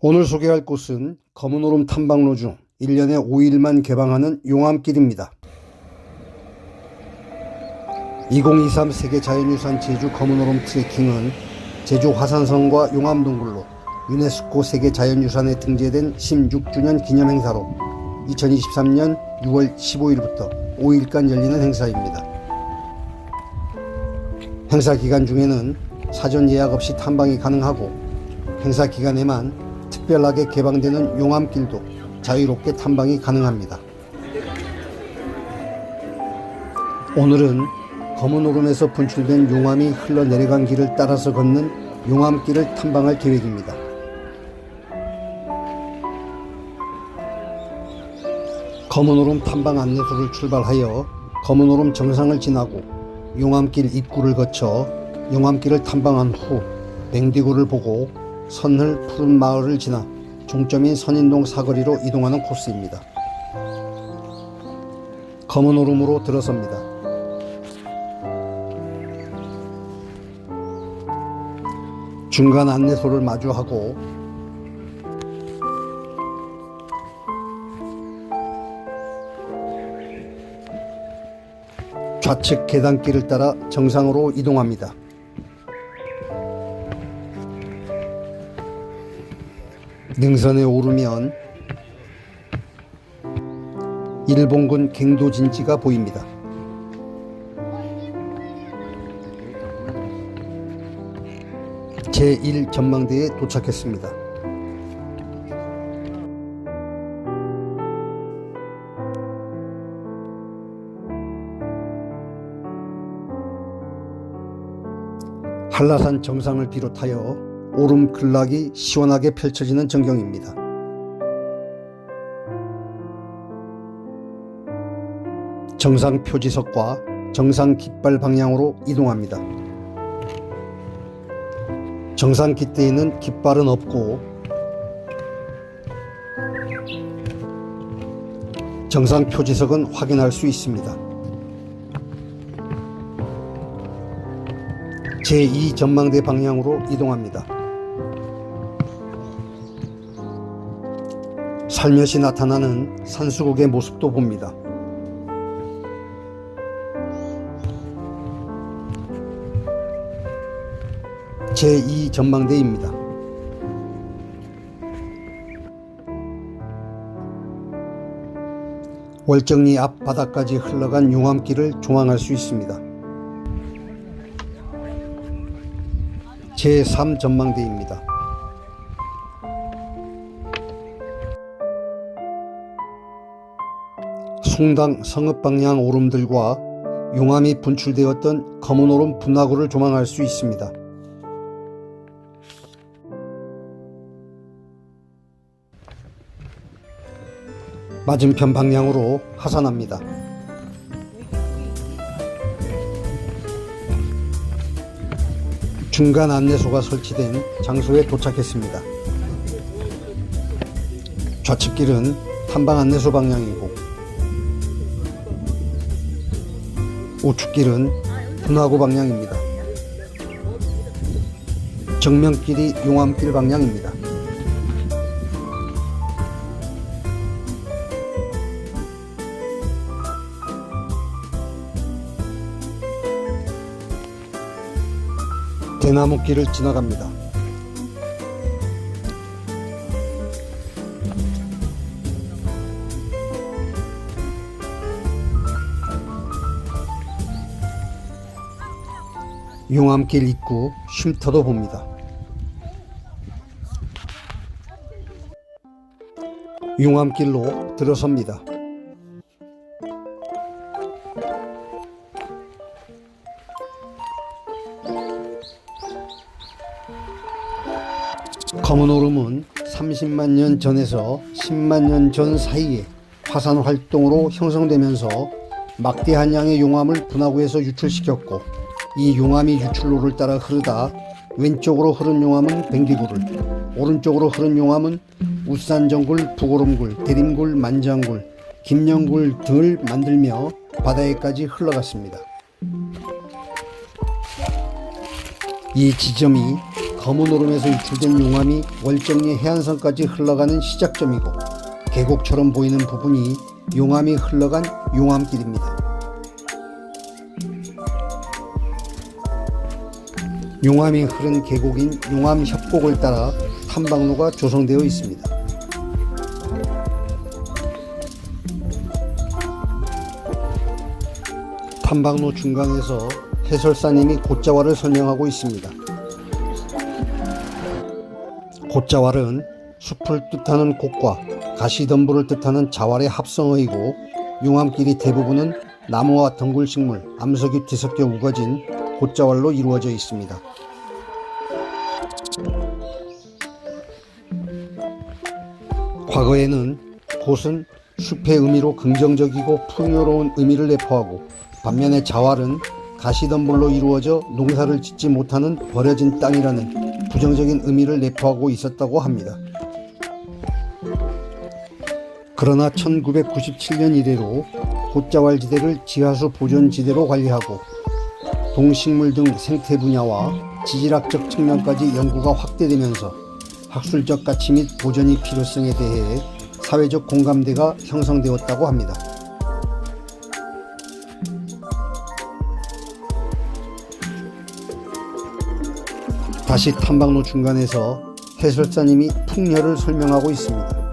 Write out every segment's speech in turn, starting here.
오늘 소개할 곳은 검은 오름 탐방로 중 1년에 5일만 개방하는 용암길입니다. 2023 세계 자연유산 제주 검은 오름 트레킹은 제주 화산성과 용암동굴로 유네스코 세계 자연유산에 등재된 16주년 기념 행사로 2023년 6월 15일부터 5일간 열리는 행사입니다. 행사 기간 중에는 사전 예약 없이 탐방이 가능하고 행사 기간에만 특별하게 개방되는 용암길도 자유롭게 탐방이 가능합니다. 오늘은 검은 오름에서 분출된 용암이 흘러내려간 길을 따라서 걷는 용암길을 탐방할 계획입니다. 검은 오름 탐방 안내소를 출발하여 검은 오름 정상을 지나고 용암길 입구를 거쳐 용암길을 탐방한 후 맹디구를 보고 선을 푸른 마을을 지나 종점인 선인동 사거리로 이동하는 코스입니다. 검은 오름으로 들어섭니다. 중간 안내소를 마주하고 좌측 계단길을 따라 정상으로 이동합니다. 능선에 오르면 일본군 갱도진지가 보입니다. 제1 전망대에 도착했습니다. 한라산 정상을 비롯하여 오름 극락이 시원하게 펼쳐지는 전경입니다. 정상 표지석과 정상 깃발 방향으로 이동합니다. 정상 깃대에는 깃발은 없고 정상 표지석은 확인할 수 있습니다. 제2 전망대 방향으로 이동합니다. 살며시 나타나는 산수국의 모습도 봅니다. 제2 전망대입니다. 월정리 앞 바다까지 흘러간 용암길을 조망할 수 있습니다. 제3 전망대입니다. 숭당 성읍 방향 오름들과 용암이 분출되었던 검은 오름 분화구를 조망할 수 있습니다. 맞은편 방향으로 하산합니다. 중간 안내소가 설치된 장소에 도착했습니다. 좌측길은 탐방 안내소 방향이고 우측길은 분화구 방향입니다. 정면길이 용암길 방향입니다. 대나무길을 지나갑니다. 용암길 입구 쉼터도 봅니다. 용암길로 들어섭니다. 검은 오름은 30만 년 전에서 10만 년 전 사이에 화산 활동으로 형성되면서 막대한 양의 용암을 분화구에서 유출시켰고 이 용암이 유출로를 따라 흐르다 왼쪽으로 흐른 용암은 뱅기굴을 오른쪽으로 흐른 용암은 우산정굴, 부고름굴, 대림굴, 만장굴, 김영굴 등을 만들며 바다에까지 흘러갔습니다. 이 지점이 검은 오름에서 유출된 용암이 월정리 해안선까지 흘러가는 시작점이고 계곡처럼 보이는 부분이 용암이 흘러간 용암길입니다. 용암이 흐른 계곡인 용암 협곡을 따라 탐방로가 조성되어 있습니다. 탐방로 중간에서 해설사님이 곶자왈을 설명하고 있습니다. 곶자왈은 숲을 뜻하는 곶과 가시덤불을 뜻하는 자왈의 합성어이고 용암길이 대부분은 나무와 덩굴식물, 암석이 뒤섞여 우거진 곶자왈로 이루어져 있습니다. 과거에는 곶은 숲의 의미로 긍정적이고 풍요로운 의미를 내포하고 반면에 자왈은 가시덤불로 이루어져 농사를 짓지 못하는 버려진 땅이라는 부정적인 의미를 내포하고 있었다고 합니다. 그러나 1997년 이래로 곶자왈 지대를 지하수 보존 지대로 관리하고 동식물 등 생태 분야와 지질학적 측면까지 연구가 확대되면서 학술적 가치 및 보존의 필요성에 대해 사회적 공감대가 형성되었다고 합니다. 다시 탐방로 중간에서 해설사님이 풍열을 설명하고 있습니다.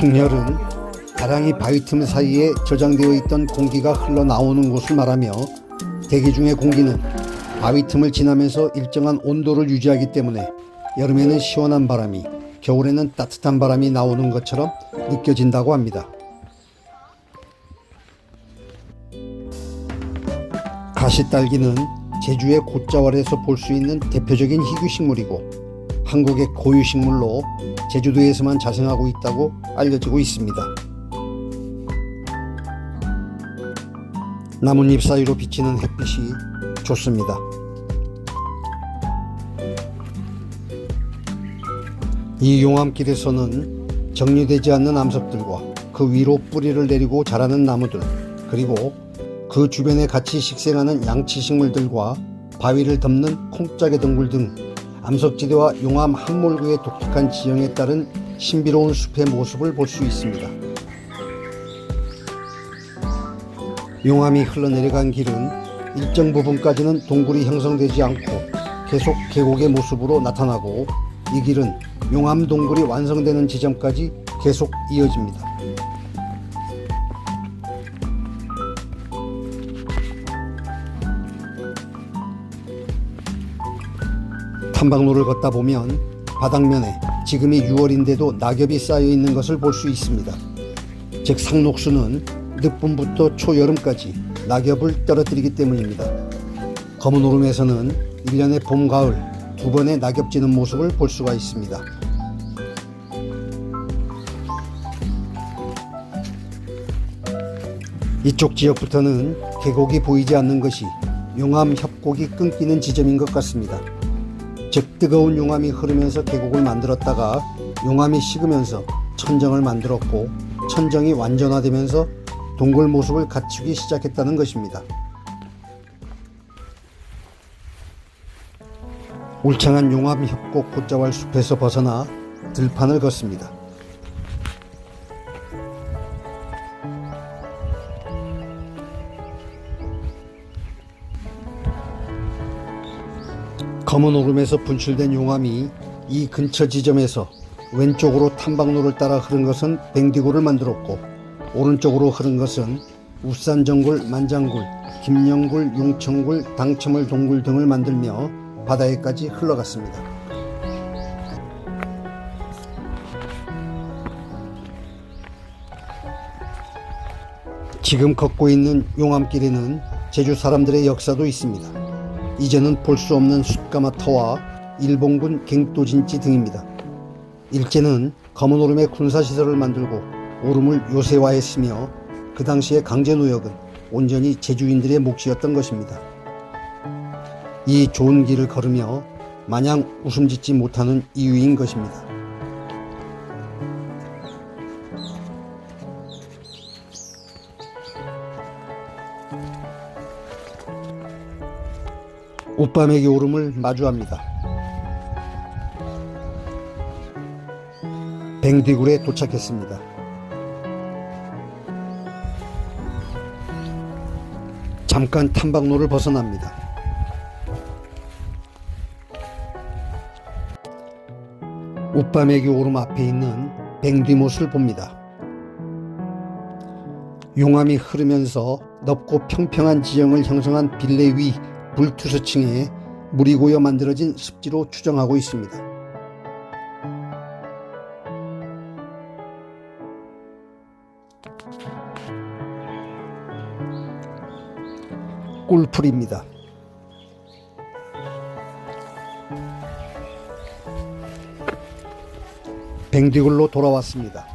풍열은 다량이 바위 틈 사이에 저장되어 있던 공기가 흘러나오는 곳을 말하며 대기 중의 공기는 바위 틈을 지나면서 일정한 온도를 유지하기 때문에 여름에는 시원한 바람이 겨울에는 따뜻한 바람이 나오는 것처럼 느껴진다고 합니다. 가시딸기는 제주의 곶자왈에서 볼 수 있는 대표적인 희귀식물이고 한국의 고유식물로 제주도에서만 자생하고 있다고 알려지고 있습니다. 나뭇잎 사이로 비치는 햇빛이 좋습니다. 이 용암길에서는 정리되지 않는 암석들과 그 위로 뿌리를 내리고 자라는 나무들 그리고 그 주변에 같이 식생하는 양치식물들과 바위를 덮는 콩짝의 덩굴 등 암석지대와 용암 함몰구의 독특한 지형에 따른 신비로운 숲의 모습을 볼 수 있습니다. 용암이 흘러내려간 길은 일정 부분까지는 동굴이 형성되지 않고 계속 계곡의 모습으로 나타나고 이 길은 용암 동굴이 완성되는 지점까지 계속 이어집니다. 탐방로를 걷다 보면 바닥면에 지금이 6월인데도 낙엽이 쌓여 있는 것을 볼 수 있습니다. 즉 상록수는 늦봄부터 초여름까지 낙엽을 떨어뜨리기 때문입니다. 검은 오름에서는 1년의 봄, 가을 두 번의 낙엽 지는 모습을 볼 수가 있습니다. 이쪽 지역부터는 계곡이 보이지 않는 것이 용암 협곡이 끊기는 지점인 것 같습니다. 즉 뜨거운 용암이 흐르면서 계곡을 만들었다가 용암이 식으면서 천정을 만들었고 천정이 완전화되면서 동굴 모습을 갖추기 시작했다는 것입니다. 울창한 용암 협곡 곶자왈 숲에서 벗어나 들판을 걷습니다. 검은 오름에서 분출된 용암이 이 근처 지점에서 왼쪽으로 탐방로를 따라 흐른 것은 뱅디고를 만들었고 오른쪽으로 흐른 것은 우산정굴, 만장굴, 김영굴, 용천굴, 당첨을 동굴 등을 만들며 바다에까지 흘러갔습니다. 지금 걷고 있는 용암길에는 제주 사람들의 역사도 있습니다. 이제는 볼 수 없는 숯가마 터와 일본군 갱도진지 등입니다. 일제는 검은 오름에 군사시설을 만들고 오름을 요새화했으며 그 당시의 강제노역은 온전히 제주인들의 몫이었던 것입니다. 이 좋은 길을 걸으며 마냥 웃음 짓지 못하는 이유인 것입니다. 웃밤에게 오름을 마주합니다. 뱅디굴에 도착했습니다. 잠깐 탐방로를 벗어납니다. 웃밤에게 오름 앞에 있는 뱅디못을 봅니다. 용암이 흐르면서 넓고 평평한 지형을 형성한 빌레 위 불투수층에 물이 고여 만들어진 습지로 추정하고 있습니다. 꿀풀입니다. 뱅디굴로 돌아왔습니다.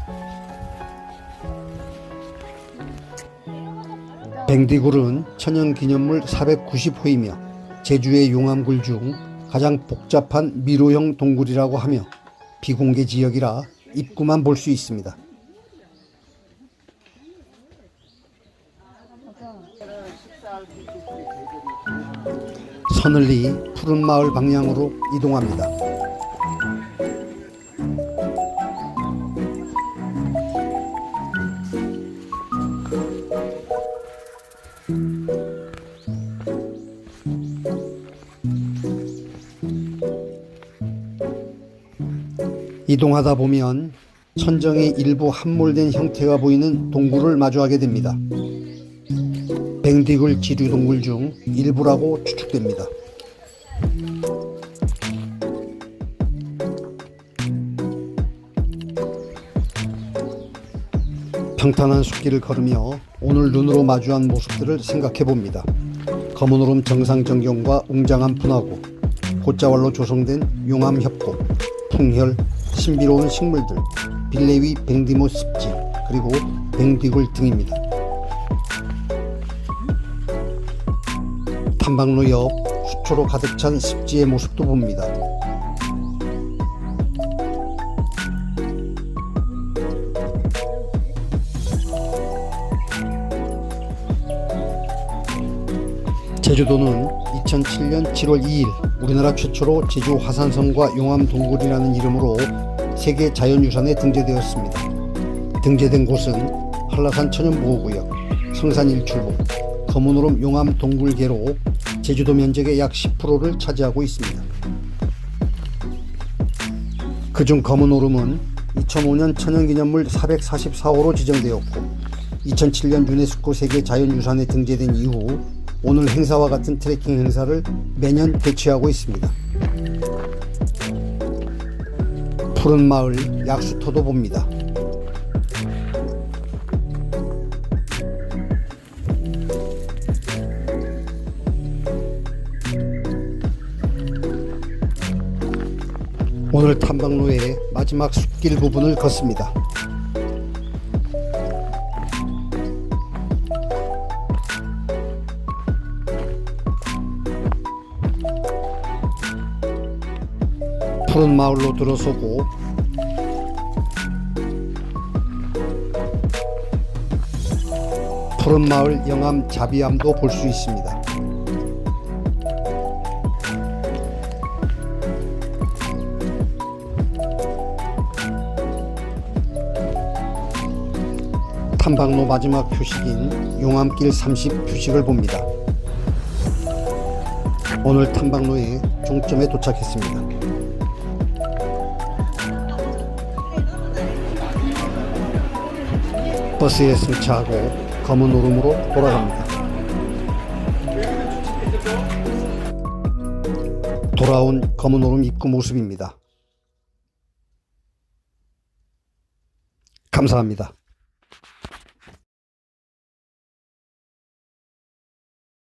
뱅디굴은 천연기념물 490호이며 제주의 용암굴 중 가장 복잡한 미로형 동굴이라고 하며 비공개 지역이라 입구만 볼 수 있습니다. 서늘리 푸른 마을 방향으로 이동합니다. 이동하다 보면 천정의 일부 함몰된 형태가 보이는 동굴을 마주하게 됩니다. 뱅디굴 지류 동굴 중 일부라고 추측됩니다. 평탄한 숲길을 걸으며 오늘 눈으로 마주한 모습들을 생각해 봅니다. 검은 오름 정상 전경과 웅장한 분화구, 곶자왈로 조성된 용암 협곡, 풍혈, 신비로운 식물들, 빌레위 뱅디모 습지, 그리고 뱅디굴 등입니다. 탐방로 옆 수초로 가득 찬 습지의 모습도 봅니다. 제주도는 2007년 7월 2일 우리나라 최초로 제주 화산섬과 용암 동굴이라는 이름으로 세계 자연유산에 등재되었습니다. 등재된 곳은 한라산 천연보호구역, 성산 일출봉, 검은오름 용암 동굴계로 제주도 면적의 약 10%를 차지하고 있습니다. 그중 검은오름은 2005년 천연기념물 444호로 지정되었고 2007년 유네스코 세계 자연유산에 등재된 이후 오늘 행사와 같은 트레킹 행사를 매년 개최하고 있습니다. 푸른 마을 약수터도 봅니다. 오늘 탐방로의 마지막 숲길 부분을 걷습니다. 푸른 마을로 들어서고 푸른 마을 영암 자비암도 볼 수 있습니다. 탐방로 마지막 휴식인 용암길 30 휴식을 봅니다. 오늘 탐방로의 종점에 도착했습니다. 버스에 승차하고 검은 오름으로 돌아갑니다. 돌아온 검은 오름 입구 모습입니다. 감사합니다.